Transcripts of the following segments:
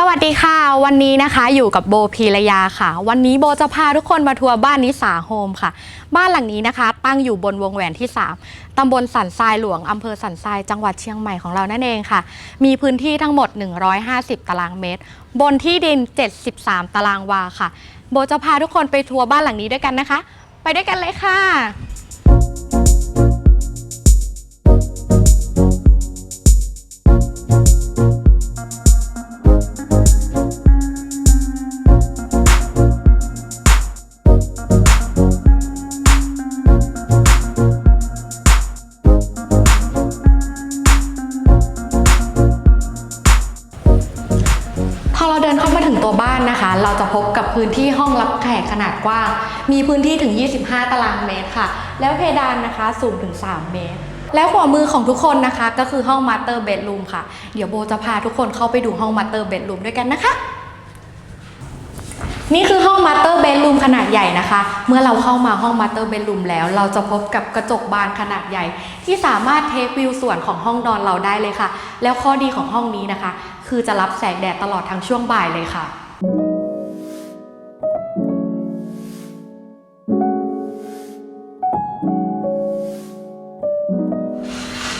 สวัสดีค่ะ วันนี้นะคะอยู่กับโบพีรยาค่ะ วันนี้โบจะพาทุกคนมาทัวร์บ้านนิสาโฮมค่ะ บ้านหลังนี้นะคะ ตั้งอยู่บนวงแหวนที่ 3 ตำบลสันทรายหลวง อำเภอสันทรายจังหวัดเชียงใหม่ของเรานั่นเองค่ะ มีพื้นที่ทั้งหมด 150 ตารางเมตร บนที่ดิน 73 ตารางวาค่ะ โบจะพาทุกคนไปทัวร์บ้านหลังนี้ด้วยกันนะคะ ไปด้วยกันเลยค่ะ ตัวบ้านนะคะ เราจะพบกับพื้นที่ห้องรับแขกขนาดกว้าง มีพื้นที่ถึง 25 ตารางเมตรค่ะ แล้วเพดานนะคะสูงถึง 3 เมตร แล้วหัวมือของทุกคนนะคะ ก็คือห้องมาสเตอร์เบดรูมค่ะ เดี๋ยวโบจะพาทุกคนเข้าไปดูห้องมาสเตอร์เบดรูมด้วยกันนะคะ นี่คือห้องมาสเตอร์เบดรูมขนาดใหญ่นะคะ เมื่อเราเข้ามาห้องมาสเตอร์เบดรูมแล้ว เราจะพบกับกระจกบานขนาดใหญ่ ที่สามารถเทควิวส่วนของห้องนอนเราได้เลยค่ะ แล้วข้อดีของห้องนี้นะคะ คือจะรับแสงแดดตลอดทั้งช่วงบ่ายเลยค่ะ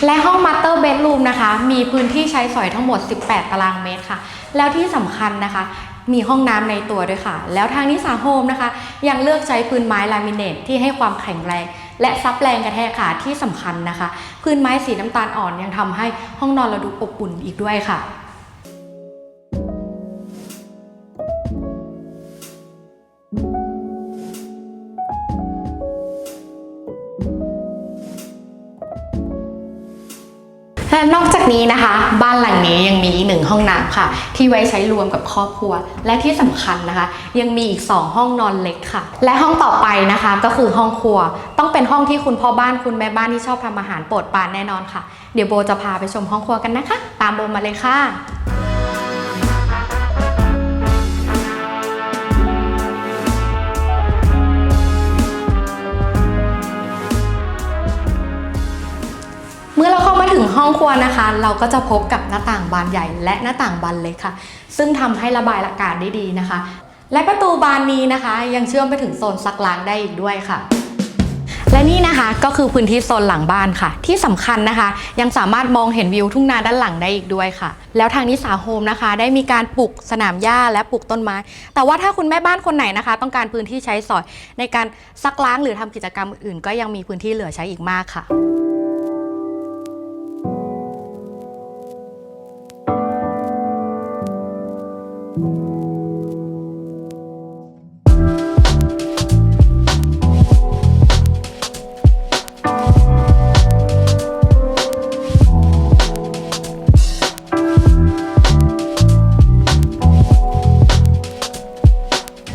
และห้องมาสเตอร์เบดรูมนะคะ มีพื้นที่ใช้สอยทั้งหมด 18 ตารางเมตรค่ะ แล้วที่สำคัญนะคะ มีห้องน้ำในตัวด้วยค่ะ แล้วทางนิสาโฮมนะคะ ยังเลือกใช้พื้นไม้ลามิเนตที่ให้ความแข็งแรง และซับแรงกระแทกค่ะที่สำคัญนะคะ พื้นไม้สีน้ำตาลอ่อนยังทำให้ห้องนอนเราดูอบอุ่นอีกด้วยค่ะ และนอกจากนี้นะคะ บ้านหลังนี้ยังมีอีกหนึ่งห้องน้ำค่ะ ที่ไว้ใช้รวมกับครอบครัว และที่สำคัญนะคะ ยังมีอีก 2 ห้องนอนเล็กค่ะ และห้องต่อไปนะคะก็คือห้องครัว ต้องเป็นห้องที่คุณพ่อบ้านคุณแม่บ้านที่ชอบทำอาหารโปรดปรานแน่นอนค่ะ เดี๋ยวโบจะพาไปชมห้องครัวกันนะคะ ตามโบมาเลยค่ะ ห้องครัวนะคะ เราก็จะพบกับหน้าต่างบานใหญ่และหน้าต่างบานเล็กค่ะ ซึ่งทำให้ระบายอากาศได้ดีนะคะ และประตูบานนี้นะคะ ยังเชื่อมไปถึงโซนซักล้างได้อีกด้วยค่ะและนี่นะคะก็คือพื้นที่โซนหลังบ้านค่ะ ที่สำคัญนะคะ ยังสามารถมองเห็นวิวทุ่งนาด้านหลังได้อีกด้วยค่ะ แล้วทางนิสาโฮมนะคะ ได้มีการปลูกสนามหญ้าและปลูกต้นไม้ แต่ว่าถ้าคุณแม่บ้านคนไหนนะคะ ต้องการพื้นที่ใช้สอยในการซักล้างหรือทำกิจกรรมอื่นก็ยังมีพื้นที่เหลือใช้อีกมากค่ะ แ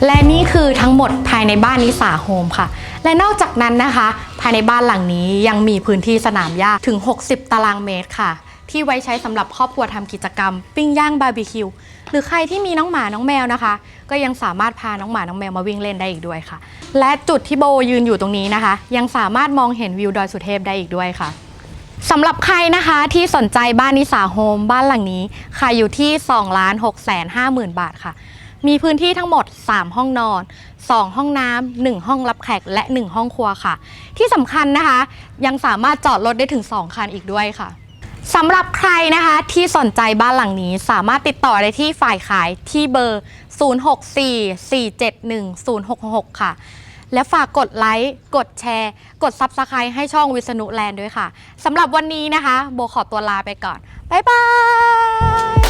ละนี่คือทั้งหมดภายในบ้านนิสาโฮมค่ะ และนอกจากนั้นนะคะ ภายในบ้านหลังนี้ยังมีพื้นที่สนามหญ้าถึง 60 ตารางเมตรค่ะ ที่ไว้ใช้สำหรับครอบครัวทำกิจกรรม ปิ้งย่างบาร์บีคิวหรือใครที่มีน้องหมาน้องแมวนะคะ ก็ยังสามารถพาน้องหมาน้องแมวมาวิ่งเล่นได้อีกด้วยค่ะ และจุดที่โบยืนอยู่ตรงนี้นะคะ ยังสามารถมองเห็นวิวดอยสุเทพได้อีกด้วยค่ะสำหรับใครนะคะที่สนใจบ้านนิสาโฮมบ้านหลังนี้ขายอยู่ที่2ล้าน6แสน5หมื่นบาทค่ะ มีพื้นที่ทั้งหมด 3 ห้องนอน 2 ห้องน้ำ1ห้องรับแขกและ 1 ห้องครัวค่ะ ที่สำคัญนะคะ ยังสามารถจอดรถได้ถึง 2 คันอีกด้วยค่ะ สำหรับใครนะคะที่สนใจบ้านหลังนี้สามารถติดต่อได้ที่ฝ่ายขายที่เบอร์ 0644710666 ค่ะ และฝากกดไลค์ กดแชร์ กด Subscribe ให้ช่องวิษณุแลนด์ด้วยค่ะสำหรับวันนี้นะคะ โบขอตัวลาไปก่อน บ๊ายบาย